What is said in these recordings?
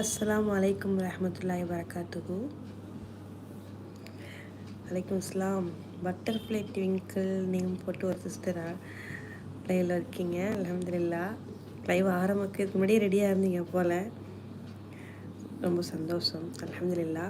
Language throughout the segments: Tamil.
அஸ்லாம் அலைக்கும் வரஹ்மத்துல்லாஹி வரகாத்துகு வலைக்கம் அஸ்லாம் பட்டர்ஃப்ளை ட்விங்கிள் நேம் போட்டு ஒரு சிஸ்டரா லைவில் இருக்கீங்க. அலமதுல்லா லைவ் ஆரம்பிக்கிறதுக்கு முன்னாடியே ரெடியாக இருந்தீங்க போல். ரொம்ப சந்தோஷம். அலமதுல்லா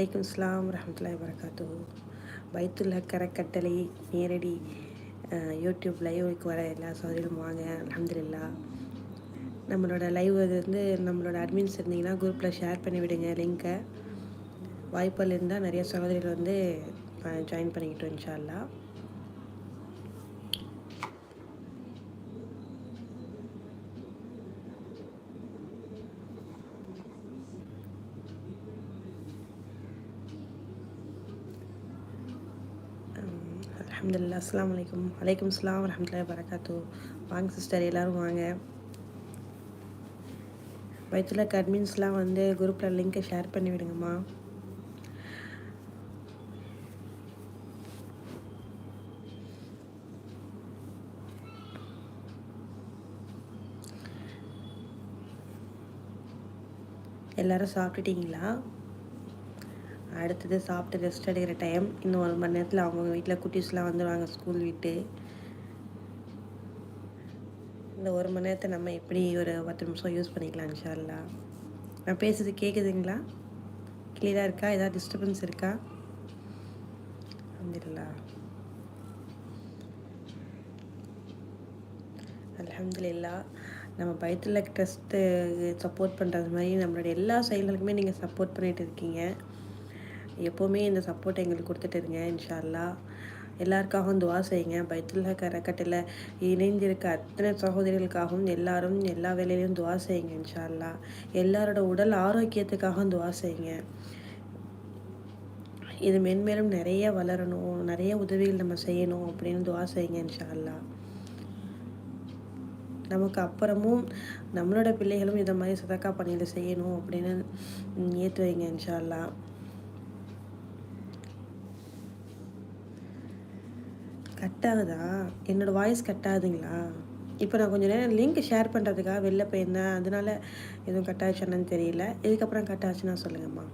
வலைக்கம் இஸ்லாம் வரமத்துல்லாஹி வரகாத்து பைத்துல் கரக்கட்டளை நேரடி யூடியூப் லைவுக்கு வர எல்லா சோதரிலும் வாங்க அலமதுல்லா நம்மளோட லைவ் அது வந்து நம்மளோட அட்மின்ஸ் இருந்தீங்கன்னா குரூப்பில் ஷேர் பண்ணி விடுங்க லிங்க்கை வாய்ப்புகள் இருந்தால் நிறைய சகோதரிகள் வந்து ஜாயின் பண்ணிக்கிட்டோம் இன்ஷால்லா அலமதுல்லா அஸ்லாம் வலைக்கம் வலைக்கம் அஸ்லாம் வரமத்துல்லாஹி வரகாத்து வாங்க சிஸ்டர் எல்லோரும் வாங்க. வயிற்றுல கட்மின்ஸ்லாம் வந்து குரூப்பில் லிங்க்கை ஷேர் பண்ணி விடுங்கம்மா. எல்லாரும் சாப்பிட்டுட்டீங்களா? அடுத்தது சாப்பிட்டு ரெஸ்ட் எடுக்கிற டைம் இன்னும் ஒரு மணி நேரத்தில் அவங்க வீட்டில் குட்டீஸ்லாம் வந்துடுவாங்க ஸ்கூல் விட்டு. இந்த ஒரு மணி நேரத்தை நம்ம எப்படி ஒரு பத்து நிமிஷம் யூஸ் பண்ணிக்கலாம் இன்ஷால்லா நான் பேசுறது கேட்குதுங்களா கிளியராக இருக்கா? ஏதாவது டிஸ்டர்பன்ஸ் இருக்கா? அல்ஹம்துலில்லா. அல்ஹம்துலில்லா. நம்ம பயத்தில் ட்ரஸ்ட்டு சப்போர்ட் பண்ணுறது மாதிரி நம்மளோட எல்லா செயல்களுக்குமே நீங்கள் சப்போர்ட் பண்ணிகிட்டு இருக்கீங்க. எப்போவுமே இந்த சப்போர்ட் எங்களுக்கு கொடுத்துட்டு இருங்க இன்ஷால்லா எல்லாருக்காகவும் துவா செய்யுங்க. பைத்துல்லா கரக்கட்டில் இணைந்திருக்க அத்தனை சகோதரிகளுக்காகவும் எல்லாரும் எல்லா வேலையிலையும் துவா செய்யுங்க இன்ஷால்லா எல்லாரோட உடல் ஆரோக்கியத்துக்காகவும் துவா செய்யுங்க. இது மென்மேலும் நிறைய வளரணும் நிறைய உதவிகள் நம்ம செய்யணும் அப்படின்னு துவா செய்யுங்க இன்ஷால்லா நமக்கு அப்புறமும் நம்மளோட பிள்ளைகளும் இதை மாதிரி சதக்கா பணியில செய்யணும் அப்படின்னு ஏற்று வைங்க இன்ஷால்லா கட் ஆகுதா என்னோட வாய்ஸ் கட் ஆகுதுங்களா இப்போ நான் கொஞ்சம் நேரம் லிங்க் ஷேர் பண்ணுறதுக்காக வெளில போயிருந்தேன். அதனால எதுவும் கட் ஆச்சுன்னு தெரியல. இதுக்கப்புறம் கட் ஆச்சுன்னா சொல்லுங்கம்மா.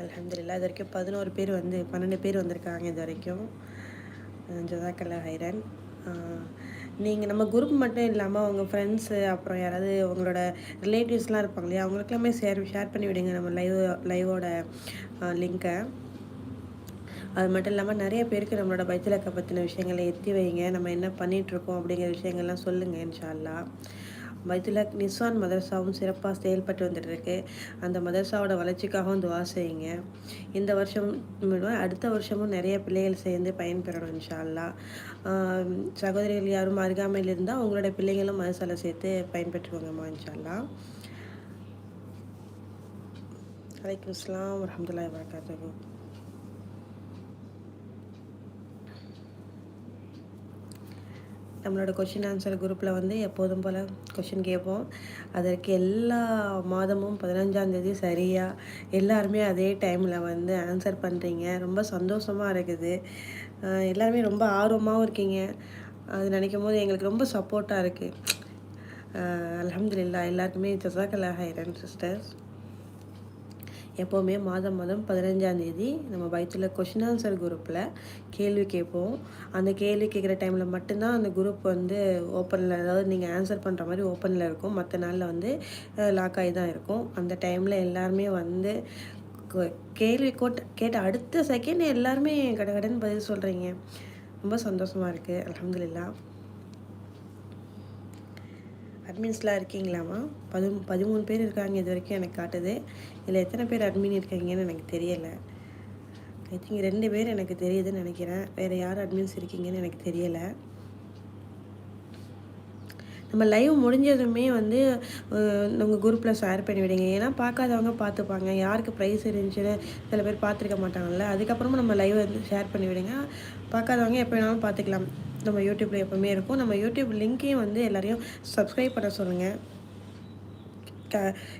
அலமதுல்லா இது வரைக்கும் பதினோரு பேர் வந்து பன்னெண்டு பேர் வந்திருக்காங்க இது வரைக்கும். ஜதாக்கல்லா ஹைரன் நீங்கள் நம்ம குரூப் மட்டும் இல்லாமல் உங்கள் ஃப்ரெண்ட்ஸு அப்புறம் யாராவது உங்களோட ரிலேட்டிவ்ஸ்லாம் இருப்பாங்க இல்லையா அவங்களுக்கெல்லாமே ஷேர் ஷேர் பண்ணி விடுங்க நம்ம லைவ் லைவோட லிங்க்கை அது மட்டும் இல்லாமல் நிறைய பேருக்கு நம்மளோட பைத்திலக்க பற்றின விஷயங்களை எத்தி வைங்க. நம்ம என்ன பண்ணிகிட்ருக்கோம் அப்படிங்கிற விஷயங்கள்லாம் சொல்லுங்கள் இன்ஷால்லா பைத்துலக் நிஸ்வான் மதரசாவும் சிறப்பாக செயல்பட்டு வந்துட்டுருக்கு. அந்த மதரசாவோட வளர்ச்சிக்காகவும் துவா செய்யுங்க. இந்த வருஷம் அடுத்த வருஷமும் நிறைய பிள்ளைகள் சேர்ந்து பயன்பெறணும் இன்ஷால்லா சகோதரிகள் யாரும் அருகாமையில் இருந்தால் உங்களோட பிள்ளைங்களும் மதரசால சேர்த்து பயன்பெற்றுக்கோங்கம்மா இன்ஷால்லா வலைக்கம் அஸ்லாம் வரமத்துல்லாஹி வரகாத்துஹு நம்மளோட கொஷின் ஆன்சர் குரூப்பில் வந்து எப்போதும் போல் கொஷின் கேட்போம். அதற்கு எல்லா மாதமும் பதினஞ்சாந்தேதி சரியாக எல்லாருமே அதே டைமில் வந்து ஆன்சர் பண்ணுறீங்க ரொம்ப சந்தோஷமாக இருக்குது. எல்லாருமே ரொம்ப ஆர்வமாகவும் இருக்கீங்க. அது நினைக்கும் போது எங்களுக்கு ரொம்ப சப்போர்ட்டாக இருக்குது அலமதுல்லா எல்லாருக்குமே ஜசாக்கலாக ஹைரன் சிஸ்டர்ஸ் எப்போவுமே மாதம் மாதம் பதினஞ்சாம் தேதி நம்ம பைத்தில் கொஷின் ஆன்சர் குரூப்பில் கேள்வி கேட்போம். அந்த கேள்வி கேட்குற டைமில் மட்டும்தான் அந்த குரூப் வந்து ஓப்பனில் அதாவது நீங்கள் ஆன்சர் பண்ணுற மாதிரி ஓப்பனில் இருக்கும். மற்ற நாளில் வந்து லாக் ஆகி தான் இருக்கும். அந்த டைமில் எல்லாருமே வந்து கேள்வி கோட் கேட்ட அடுத்த செகண்ட் எல்லாருமே கடகடன்னு பதில் சொல்கிறீங்க ரொம்ப சந்தோஷமாக இருக்குது அல்ஹம்துலில்லாஹ் அட்மின்ஸ்லாம் இருக்கீங்களாமா பது பதிமூணு பேர் இருக்காங்க இது வரைக்கும் எனக்கு காட்டுது. இதில் எத்தனை பேர் அட்மின் இருக்கீங்கன்னு எனக்கு தெரியலை. ஐ திங்க் ரெண்டு பேர் எனக்கு தெரியுதுன்னு நினைக்கிறேன். வேறு யார் அட்மின்ஸ் இருக்கீங்கன்னு எனக்கு தெரியலை. நம்ம லைவ் முடிஞ்சதுமே வந்து உங்கள் குரூப்பில் ஷேர் பண்ணி விடுங்க. ஏன்னா பார்க்காதவங்க பார்த்துப்பாங்க. யாருக்கு ப்ரைஸ் இருந்துச்சுன்னு சில பேர் பார்த்துருக்க மாட்டாங்கல்ல. அதுக்கப்புறமா நம்ம லைவ் வந்து ஷேர் பண்ணி விடுங்க. பார்க்காதவங்க எப்போ வேணாலும் பார்த்துக்கலாம். நம்ம யூடியூப்பில் எப்போவுமே இருக்கும். நம்ம யூடியூப் லிங்க்கையும் வந்து எல்லோரையும் சப்ஸ்கிரைப் பண்ண சொல்லுங்கள் க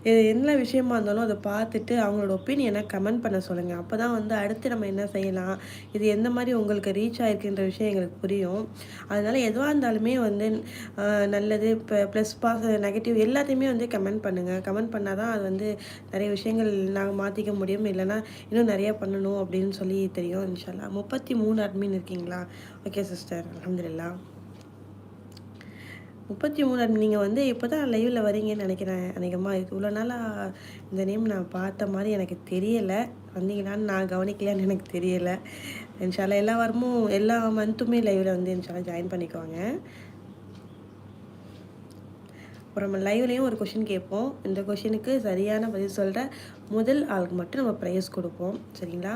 இது என்ன விஷயமா இருந்தாலும் அதை பார்த்துட்டு அவங்களோட ஒப்பீனியனை கமெண்ட் பண்ண சொல்லுங்கள் அப்போ தான் வந்து அடுத்து நம்ம என்ன செய்யலாம்? இது எந்த மாதிரி உங்களுக்கு ரீச் ஆகிருக்குன்ற விஷயம் எங்களுக்கு புரியும். அதனால் எதுவாக இருந்தாலுமே வந்து நல்லது இப்போ ப்ளஸ் பாஸ் நெகட்டிவ் எல்லாத்தையுமே வந்து கமெண்ட் பண்ணுங்கள் கமெண்ட் பண்ணால் தான் அது வந்து நிறைய விஷயங்கள் நாங்கள் மாற்றிக்க முடியும். இல்லைனா இன்னும் நிறையா பண்ணணும் அப்படின்னு சொல்லி தெரியும் இன்ஷால்லா முப்பத்தி மூணு அட்மின் இருக்கீங்களா? ஓகே சிஸ்டர் அலமதுல்லா முப்பத்தி மூணு நீங்கள் வந்து இப்போ தான் லைவில் வரீங்கன்னு நினைக்கிறேன் அநேகமாக இவ்வளோ நாளாக இந்த நேம் நான் பார்த்த மாதிரி எனக்கு தெரியலை. வந்தீங்களான்னு நான் கவனிக்கலையான்னு எனக்கு தெரியலை. இன்ஷால்லா எல்லா வாரமும் எல்லா மந்த்துமே லைவில் வந்து இன்ஷால்லா ஜாயின் பண்ணிக்குவாங்க. அப்புறம் நம்ம லைவ்லேயும் ஒரு கொஷின் கேட்போம். இந்த கொஷினுக்கு சரியான பதில் சொல்கிற முதல் ஆளுக்கு மட்டும் நம்ம ப்ரைஸ் கொடுப்போம். சரிங்களா?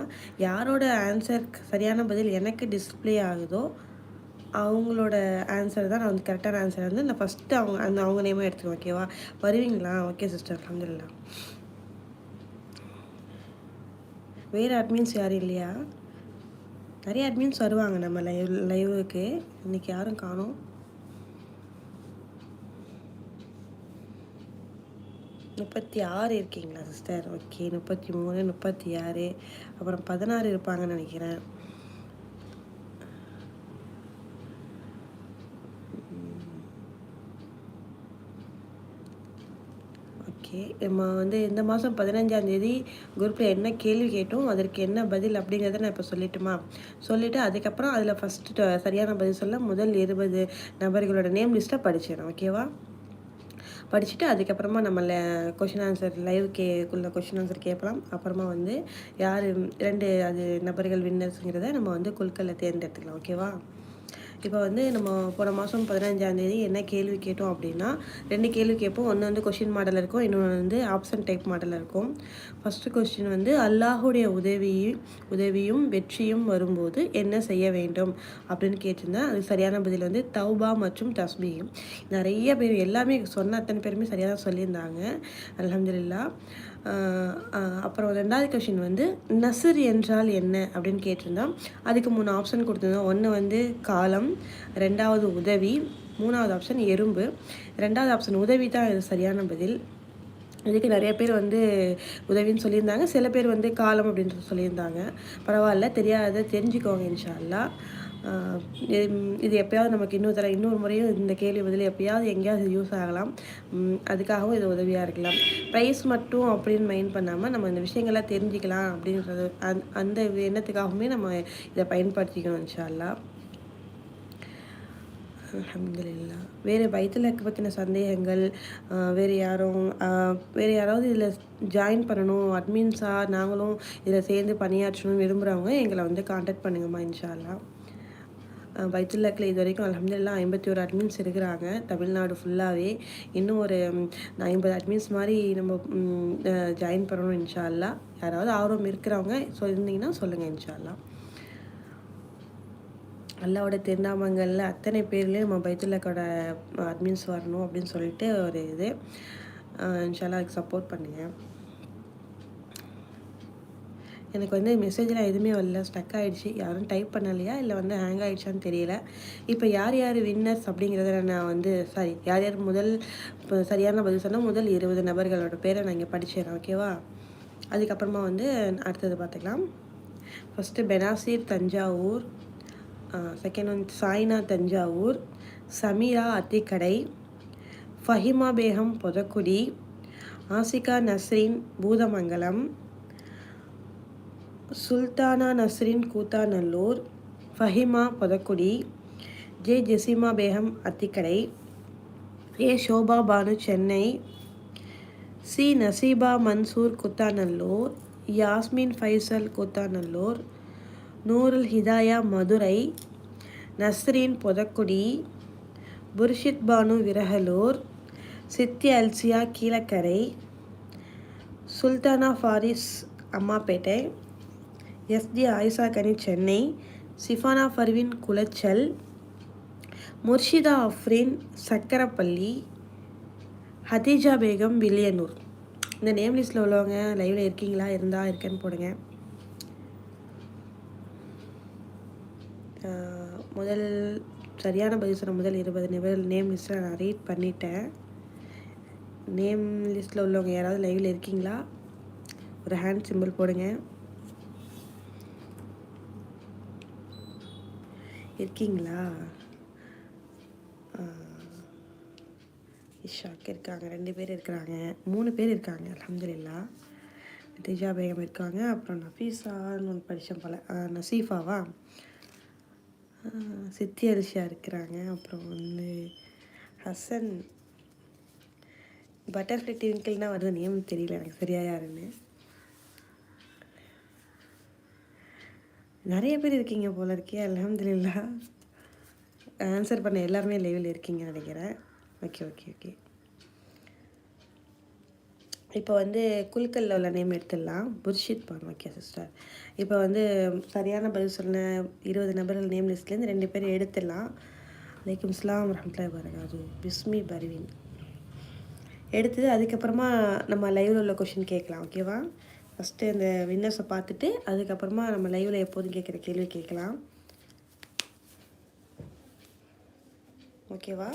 யாரோட ஆன்சர் சரியான பதில் எனக்கு டிஸ்பிளே ஆகுதோ அவங்களோட ஆன்சர் தான் நான் வந்து கரெக்டான ஆன்சர் வந்து நான் ஃபஸ்ட்டு அவங்க அந்த அவங்க நேமாக எடுத்துக்கோங்க ஓகேவா வருவீங்களா? ஓகே சிஸ்டர் அலமதுல்லா வேறு அட்மின்ஸ் யாரும் இல்லையா? நிறைய அட்மின்ஸ் வருவாங்க நம்ம லைவ் லைவுக்கு இன்றைக்கி யாரும் காணும்? முப்பத்தி ஆறு இருக்கீங்களா சிஸ்டர் ஓகே முப்பத்தி மூணு முப்பத்தி ஆறு. அப்புறம் பதினாறு இருப்பாங்கன்னு நினைக்கிறேன். ஓகே. நம்ம வந்து இந்த மாதம் பதினஞ்சாந்தேதி குரூப்பில் என்ன கேள்வி கேட்டோம் அதற்கு என்ன பதில் அப்படிங்கிறத நான் இப்போ சொல்லிட்டுமா? சொல்லிவிட்டு அதுக்கப்புறம் அதில் ஃபஸ்ட்டு சரியான பதில் சொல்ல முதல் இருபது நபர்களோட நேம் லிஸ்ட்டை படிச்சிடணும் ஓகேவா படிச்சுட்டு அதுக்கப்புறமா நம்ம கொஷின் ஆன்சர் லைவ் கேக்குள்ள கொஷின் ஆன்சர் கேட்கலாம் அப்புறமா வந்து யார் ரெண்டு அது நபர்கள் வின்னர்ஸுங்கிறத நம்ம வந்து குழுக்களில் தேர்ந்தெடுத்துக்கலாம் ஓகேவா இப்போ வந்து நம்ம போன மாதம் பதினஞ்சாந்தேதி என்ன கேள்வி கேட்டோம் அப்படின்னா ரெண்டு கேள்வி கேட்போம். ஒன்று வந்து கொஷின் மாடல் இருக்கும் இன்னொன்று வந்து ஆப்ஷன் டைப் மாடலில் இருக்கும். ஃபஸ்ட்டு கொஸ்டின் வந்து அல்லாஹுடைய உதவி உதவியும் வெற்றியும் வரும்போது என்ன செய்ய வேண்டும் அப்படின்னு கேட்டிருந்தேன் அது சரியான பதில் வந்து தௌபா மற்றும் தஸ்மியும் நிறைய பேர் எல்லாமே சொன்ன அத்தனை பேருமே சரியாக தான் சொல்லியிருந்தாங்க. அலமதுல்லா அப்புறம் ரெண்டாவது கொஷின் வந்து நசர் என்றால் என்ன? அப்படின்னு கேட்டிருந்தான். அதுக்கு மூணு ஆப்ஷன் கொடுத்துருந்தோம். ஒன்று வந்து காலம் ரெண்டாவது உதவி மூணாவது ஆப்ஷன் எறும்பு. ரெண்டாவது ஆப்ஷன் உதவி தான் இது சரியான பதில். இதுக்கு நிறைய பேர் வந்து உதவின்னு சொல்லியிருந்தாங்க. சில பேர் வந்து காலம் அப்படின்னு சொல்லியிருந்தாங்க. பரவாயில்ல தெரியாத தெரிஞ்சுக்கோங்க இன்ஷால்லா இது எப்பயாவது நமக்கு இன்னொரு தர இன்னொரு முறையும் இந்த கேள்வி பதில் எப்பயாவது எங்கேயாவது யூஸ் ஆகலாம். அதுக்காகவும் இது உதவியாக இருக்கலாம். ப்ரைஸ் மட்டும் அப்படின்னு மைண்ட் பண்ணாமல் நம்ம இந்த விஷயங்கள்லாம் தெரிஞ்சுக்கலாம் அப்படின்றது அந் அந்த எண்ணத்துக்காகவுமே நம்ம இதை பயன்படுத்திக்கணும் இன்ஷால்லா. அலமதுல்லா வேறு வயிற்றுல பற்றின சந்தேகங்கள் வேறு யாரும் வேறு யாராவது இதில் ஜாயின் பண்ணணும் அட்மின்ஸாக நாங்களும் இதில் சேர்ந்து பணியாற்றணும் விரும்புகிறவங்க எங்களை வந்து காண்டாக்ட் பண்ணுங்கம்மா இன்ஷால்லாம் வயிற்றுலக்கில் இது வரைக்கும் அலமதுல்லா ஐம்பத்தி ஒரு அட்மின்ஸ் இருக்கிறாங்க. தமிழ்நாடு ஃபுல்லாகவே இன்னும் ஒரு ஐம்பது அட்மின்ஸ் மாதிரி நம்ம ஜாயின் பண்ணணும் இன்ஷால்லா யாராவது ஆர்வம் இருக்கிறவங்க சொல்லியிருந்தீங்கன்னா சொல்லுங்கள் இன்ஷால்லா அல்லாவோட திருநாமங்களில் அத்தனை பேர்லேயும் நம்ம பைத்துல்லக்கோட அட்மின்ஸ் வரணும் அப்படின்னு சொல்லிட்டு ஒரு இது. இன்ஷால்லா அதுக்கு சப்போர்ட் பண்ணுங்கள் எனக்கு வந்து மெசேஜில் எதுவுமே வரல. ஸ்டக் ஆகிடுச்சு யாரும் டைப் பண்ணலையா? இல்லை வந்து ஹேங் ஆகிடுச்சான்னு தெரியல. இப்போ யார் யார் வின்னர்ஸ் அப்படிங்கிறத நான் வந்து சாரி யார் யார் முதல் இப்போ சரியான பதில் சொன்னால் முதல் இருபது நபர்களோட பேரை நான் இங்கே படிச்சிடறேன் ஓகேவா அதுக்கப்புறமா வந்து அடுத்தது பார்த்துக்கலாம். ஃபஸ்ட்டு பெனாசீர் தஞ்சாவூர் செகண்ட் வந்து Saina Thanjavur Sameera Athikadai Fahima Begum Podakkudi Asika Nasreen Boothamangalam Sultana Nasrin Koothanallur Fahima Podakkudi J Jasima Begum Athikadai A Shobha Banu Chennai C Naseeba Mansoor Koothanallur Yasmin Faisal Koothanallur Noorul Hidaya Madurai Nasreen Podakkudi Purshid Banu Viragalur Siddhi Alsiya Kilakarai Sultana Faris Ammapettai. S D Ayesha Gani Chennai Shifana Farvin Colachel Murshida Afrin Sakkarapalli Khadija Begum Villianur. இந்த நேம் லிஸ்ட்டில் உள்ளவங்க லைவில் இருக்கீங்களா? இருந்தால் இருக்கேன்னு போடுங்க. முதல் சரியான பதில் சொன்ன முதல் இருபது நிமிடம் நேம் லிஸ்ட்டை நான் ரீட் பண்ணிட்டேன். நேம் லிஸ்ட்டில் உள்ளவங்க யாராவது லைவில் இருக்கீங்களா? ஒரு ஹேண்ட் சிம்பிள் போடுங்க. இருக்கீங்களா? இஷாக் இருக்காங்க ரெண்டு பேர் இருக்கிறாங்க. மூணு பேர் இருக்காங்க அலமதுல்லா திஜா பேகம் இருக்காங்க அப்புறம் நஃபீஸான்னு ஒன்று படித்தேன் போல். ஆ, நசீஃபாவா? சித்தி அரிசியா இருக்கிறாங்க அப்புறம் வந்து ஹசன். பட்டர்ஃப்ளை டிவிங்கிள்னால் வருது நேம் தெரியல எனக்கு சரியாக யாருன்னு. நிறைய பேர் இருக்கீங்க போல இருக்கே அலமதுல்லா ஆன்சர் பண்ண எல்லாருமே லைவில் இருக்கீங்கன்னு நினைக்கிறேன். ஓகே ஓகே ஓகே இப்போ வந்து குல்கல்ல உள்ள நேம் எடுத்துடலாம். புர்ஷித் பான் ஓகே சிஸ்டர் இப்போ வந்து சரியான பதில் சொன்ன இருபது நபர்கள் நேம் லிஸ்ட்லேருந்து ரெண்டு பேர் எடுத்துடலாம். அலைக்கும் இஸ்லாம் ரஹமத்துல்லாஹி வரகாது பிஸ்மி பர்வீன் எடுத்து அதுக்கப்புறமா நம்ம லைவில் உள்ள கொஷின் கேட்கலாம். ஓகேவா ஃபஸ்ட்டு இந்த வின்னர்ஸை பார்த்துட்டு அதுக்கப்புறமா நம்ம லைவில் எப்போதும் கேட்குற கேள்வி கேட்கலாம். ஓகேவா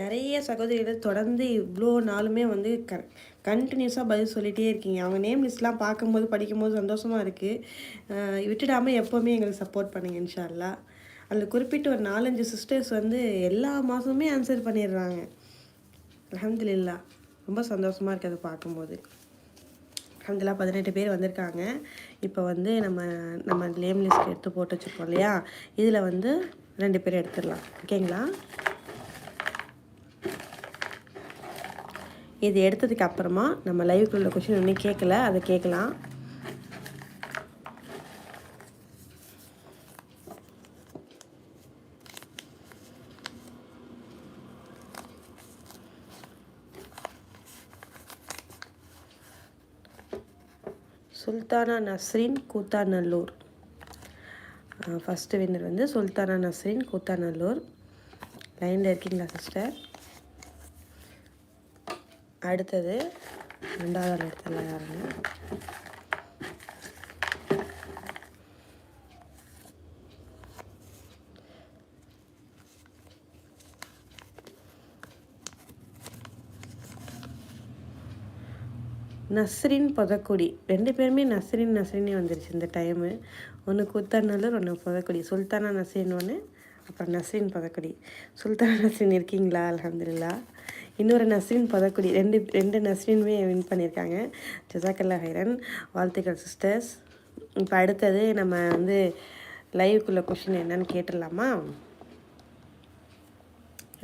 நிறைய சகோதரிகள் தொடர்ந்து இவ்வளோ நாளுமே வந்து க கண்டினியூஸாக பதில் சொல்லிகிட்டே இருக்கீங்க. அவங்க நேம் லிஸ்ட்லாம் பார்க்கும்போது படிக்கும்போது சந்தோஷமாக இருக்குது விட்டுடாமல் எப்போவுமே எங்களுக்கு சப்போர்ட் பண்ணுங்க இன்ஷா அல்லாஹ். அதில் குறிப்பிட்ட ஒரு நாலஞ்சு சிஸ்டர்ஸ் வந்து எல்லா மாதமுமே ஆன்சர் பண்ணிடுறாங்க. அலமதுல்லா ரொம்ப சந்தோஷமாக இருக்குது அதை பார்க்கும்போது. அல்ஹம்துலில்லா பதினெட்டு பேர் வந்திருக்காங்க. இப்போ வந்து நம்ம நம்ம நேம் லிஸ்ட் எடுத்து போட்டு வச்சுருக்கோம் இல்லையா? இதில் வந்து ரெண்டு பேர் எடுத்துடலாம். ஓகேங்களா? இது எடுத்ததுக்கு அப்புறமா நம்ம லைவுக்குள்ள கொஷின் ஒன்றும் கேட்கல அதை கேட்கலாம். சுல்தானா நஸ்ரின் கூத்தாநல்லூர். ஃபஸ்ட்டு வின்னர் வந்து சுல்தானா நஸ்ரின் கூத்தாநல்லூர். லைனில் இருக்கீங்களா சிஸ்டர் அடுத்தது ரெண்டாவது இடத்துல யாருங்க? நஸ்ரின் புதக்குடி. ரெண்டு பேருமே நஸ்ரின் நஸ்ரினே வந்துருச்சு இந்த டைமு ஒன்று கூத்தாநல்லூர் ஒன்று புதக்குடி. சுல்தானா நஸ்ரின் ஒன்று அப்புறம் நஸ்ரின் புதக்குடி. சுல்தானா நஸ்ரின் இருக்கீங்களா? அலமதுல்லா இன்னொரு நஸ்ரின் புதக்குடி. ரெண்டு ரெண்டு நஸ்ரினுமே வின் பண்ணியிருக்காங்க. ஜசாக்கல்லா ஹைரன். வாழ்த்துக்கள் சிஸ்டர்ஸ் இப்போ அடுத்தது நம்ம வந்து லைவுக்குள்ள கொஷின் என்னன்னு கேட்டுடலாமா?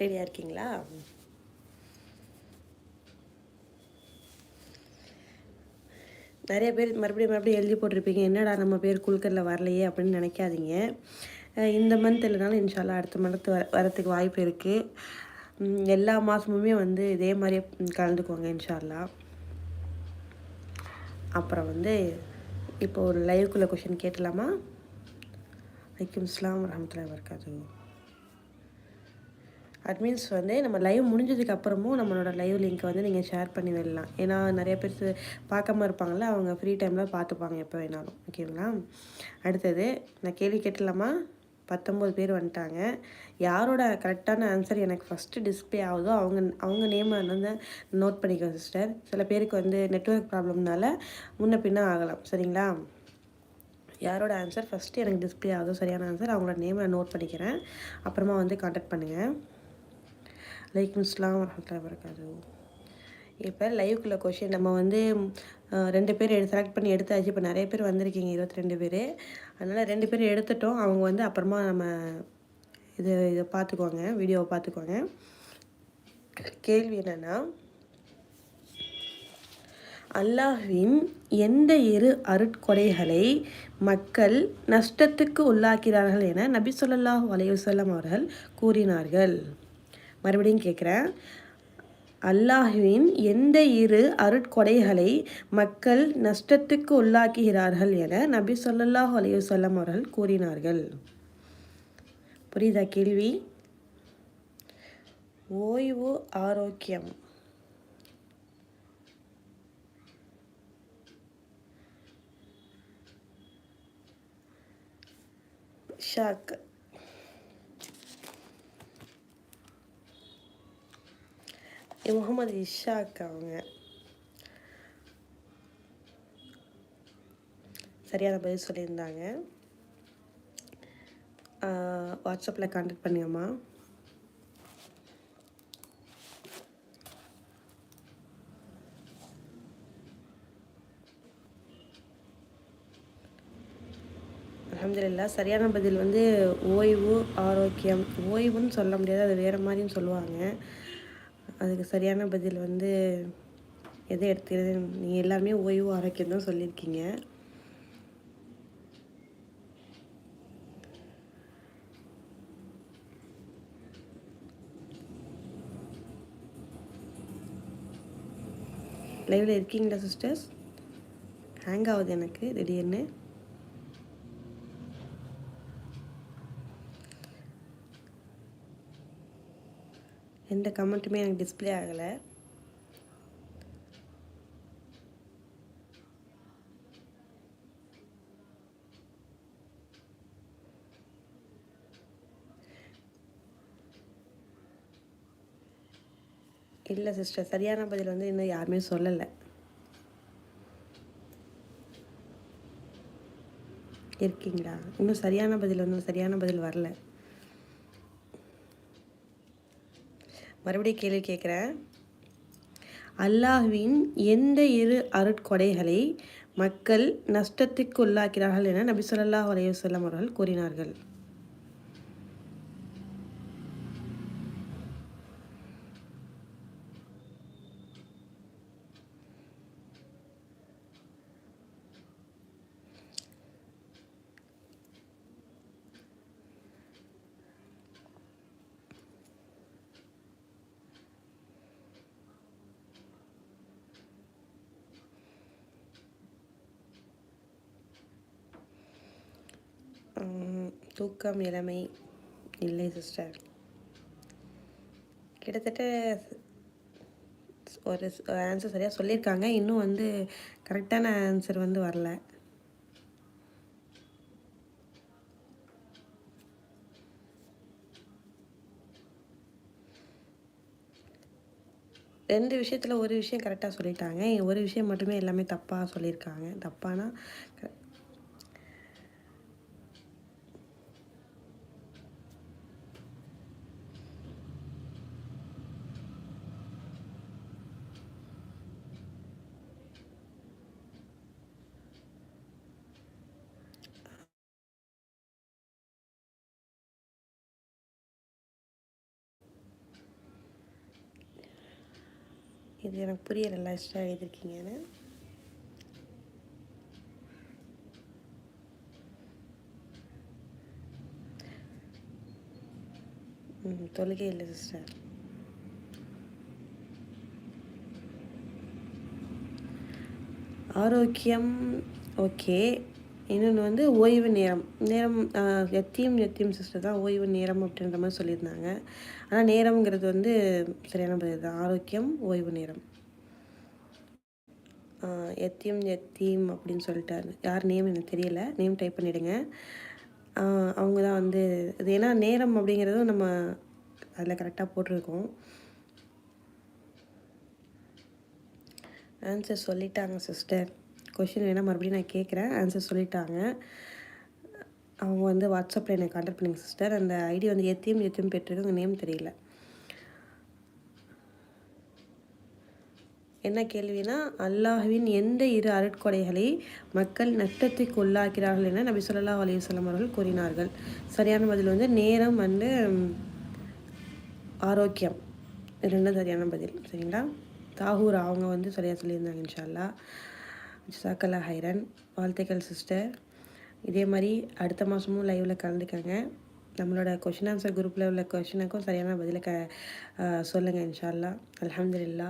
ரெடியாக இருக்கீங்களா? நிறைய பேர் மறுபடியும் மறுபடியும் எழுதி போட்டிருப்பீங்க என்னடா நம்ம பேர் குழுக்கரில் வரலையே அப்படின்னு நினைக்காதீங்க. இந்த மந்த் இல்லைனாலும் இன்ஷால்லா அடுத்த மந்த் வர வரத்துக்கு வாய்ப்பு இருக்குது எல்லா மாதமுமே வந்து இதே மாதிரியே கலந்துக்குவாங்க இன்ஷால்லா. அப்புறம் வந்து இப்போ ஒரு லைவ்க்குள்ள கொஷின் கேட்டலாமா? வைக்கும் இஸ்லாம் வரமத்துல வர்க்காது அட்மீன்ஸ் வந்து நம்ம லைவ் முடிஞ்சதுக்கு அப்புறமும் நம்மளோட லைவ் லிங்க்கை வந்து நீங்கள் ஷேர் பண்ணி விடலாம். ஏன்னா நிறைய பேர் பார்க்காம இருப்பாங்கள்ல அவங்க ஃப்ரீ டைமில் பார்த்துப்பாங்க எப்போ வேணாலும். ஓகேங்களா அடுத்தது நான் கேள்வி கேட்டலாமா? பத்தொம்போது பேர் வந்துட்டாங்க. யாரோட கரெக்டான ஆன்சர் எனக்கு ஃபஸ்ட்டு டிஸ்ப்ளே ஆகுதோ அவங்க அவங்க நேமை வந்து நோட் பண்ணிக்கோ சிஸ்டர் சில பேருக்கு வந்து நெட்ஒர்க் ப்ராப்ளம்னால முன்ன பின்னே ஆகலாம். சரிங்களா? யாரோட ஆன்சர் ஃபஸ்ட்டு எனக்கு டிஸ்ப்ளே ஆகுதோ சரியான ஆன்சர் அவங்களோட நேமை நோட் பண்ணிக்கிறேன். அப்புறமா வந்து காண்டாக்ட் பண்ணுங்கள் லைக் இஸ்லாம் வரமத்துல வரகாது இப்போ லைவ்க்குள்ள கொஷின் நம்ம வந்து ரெண்டு பேர் எடு செலக்ட் பண்ணி எடுத்தாச்சு. இப்போ நிறைய பேர் வந்திருக்கீங்க இருபத்தி ரெண்டு பேர். அதனால் ரெண்டு பேர் எடுத்துட்டோம். அவங்க வந்து அப்புறமா நம்ம இது இதை பார்த்துக்கோங்க. வீடியோவை பார்த்துக்கோங்க. கேள்வி என்னென்னா அல்லாஹ்வின் எந்த இரு அருட்கொடைகளை மக்கள் நஷ்டத்துக்கு உள்ளாக்கிறார்கள் என நபி சொல்லாஹு அலையுசல்லம் அவர்கள் கூறினார்கள். மறுபடியும் கேட்குறேன். அல்லாஹுவின் எந்த இரு அருட்கொடைகளை மக்கள் நஷ்டத்துக்கு உள்ளாக்குகிறார்கள் என நபி சொல்லல்லாஹ் அலையுசல்லம் அவர்கள் கூறினார்கள். புரியுதா கேள்வி? ஓய்வு ஆரோக்கியம். ஷாக்கு முகமது இஷாக் அவங்க சரியான பதில் சொல்லியிருந்தாங்க வாட்ஸ்அப்பில் கான்டாக்ட் பண்ணியம்மா. அலமதுல்லா சரியான பதில் வந்து ஓய்வு ஆரோக்கியம் ஓய்வுன்னு சொல்ல முடியாது அது வேறு மாதிரியும் சொல்லுவாங்க. அதுக்கு சரியான பதில் வந்து எதை எடுத்துக்கிறது? நீங்கள் எல்லாருமே ஓய்வு ஆரோக்கியம் தான் சொல்லியிருக்கீங்க. லைவில் இருக்கீங்களா சிஸ்டர்ஸ் ஹேங் ஆகுது எனக்கு திடீர்னு எந்த கமெண்ட்டுமே எனக்கு டிஸ்பிளே ஆகலை. இல்லை சிஸ்டர் சரியான பதில் வந்து இன்னும் யாருமே சொல்லலை. இருக்கீங்களா? இன்னும் சரியான பதில் வந்து சரியான பதில் வரல. மறுபடியும் கேள்வி கேட்குறேன். அல்லாஹ்வின் எந்த இரு அருட்கொடைகளை மக்கள் நஷ்டத்துக்கு உள்ளாக்கிறார்கள் என நபி சொல்லாஹ் அலையுசல்லம் அவர்கள் கூறினார்கள். தூக்கம் இளமை இல்லை சிஸ்டர் கிட்டத்தட்ட ஒரு ஆன்சர் சரியாக சொல்லியிருக்காங்க. இன்னும் வந்து கரெக்டான ஆன்சர் வந்து வரல. ரெண்டு விஷயத்தில் ஒரு விஷயம் கரெக்டாக சொல்லிட்டாங்க. ஒரு விஷயம் மட்டுமே எல்லாமே தப்பாக சொல்லியிருக்காங்க. தப்பானா இது எனக்கு புரியலை எக்ஸ்ட்ரா எழுதிருக்கீங்கன்னு தொழுகை இல்லை சிஸ்டர் ஆரோக்கியம் ஓகே இன்னொன்று வந்து ஓய்வு நேரம். நேரம் எத்தியும் எத்தியும் சிஸ்டர் தான் ஓய்வு நேரம் அப்படின்ற மாதிரி சொல்லியிருந்தாங்க. ஆனால் நேரம்ங்கிறது வந்து சரியான பதில் தான். ஆரோக்கியம் ஓய்வு நேரம். எத்தியம் எத்தியும் அப்படின்னு சொல்லிட்டாரு. யார் நேம் எனக்கு தெரியல. நேம் டைப் பண்ணிவிடுங்க அவங்க தான் வந்து இது. ஏன்னா நேரம் அப்படிங்கிறதும் நம்ம அதில் கரெக்டாக போட்டிருக்கோம். ஆன்சர் சொல்லிட்டாங்க சிஸ்டர் கொஷின் வேணால் மறுபடியும் நான் கேட்குறேன் ஆன்சர் சொல்லிட்டாங்க. அவங்க வந்து வாட்ஸ்அப்பில் எனக்கு கான்டாக்ட் பண்ணுங்க சிஸ்டர் அந்த ஐடி வந்து எத்தியும் எத்தியும் பெற்றிருக்கு? உங்கள் நேம் தெரியல. என்ன கேள்வினா அல்லாஹுவின் எந்த இரு அருட்கொடைகளை மக்கள் நஷ்டத்துக்கு உள்ளாக்கிறார்கள் என நபி சொல்லா அலையுசல்லாம் அவர்கள் கூறினார்கள். சரியான பதில் வந்து நேரம் வந்து ஆரோக்கியம். ரெண்டும் சரியான பதில். சரிங்களா? தாகூர் அவங்க வந்து சரியாக சொல்லியிருந்தாங்க இன்ஷால்லா ஜிசாக்கல்லா ஹைரன் வாழ்த்துக்கள் சிஸ்டர் இதே மாதிரி அடுத்த மாதமும் லைவில் கலந்துக்கங்க. நம்மளோட கொஷின் ஆன்சர் குரூப்பில் உள்ள கொஷினுக்கும் சரியான பதிலை க சொல்லுங்கள் இன்ஷால்லா அலமதுல்லா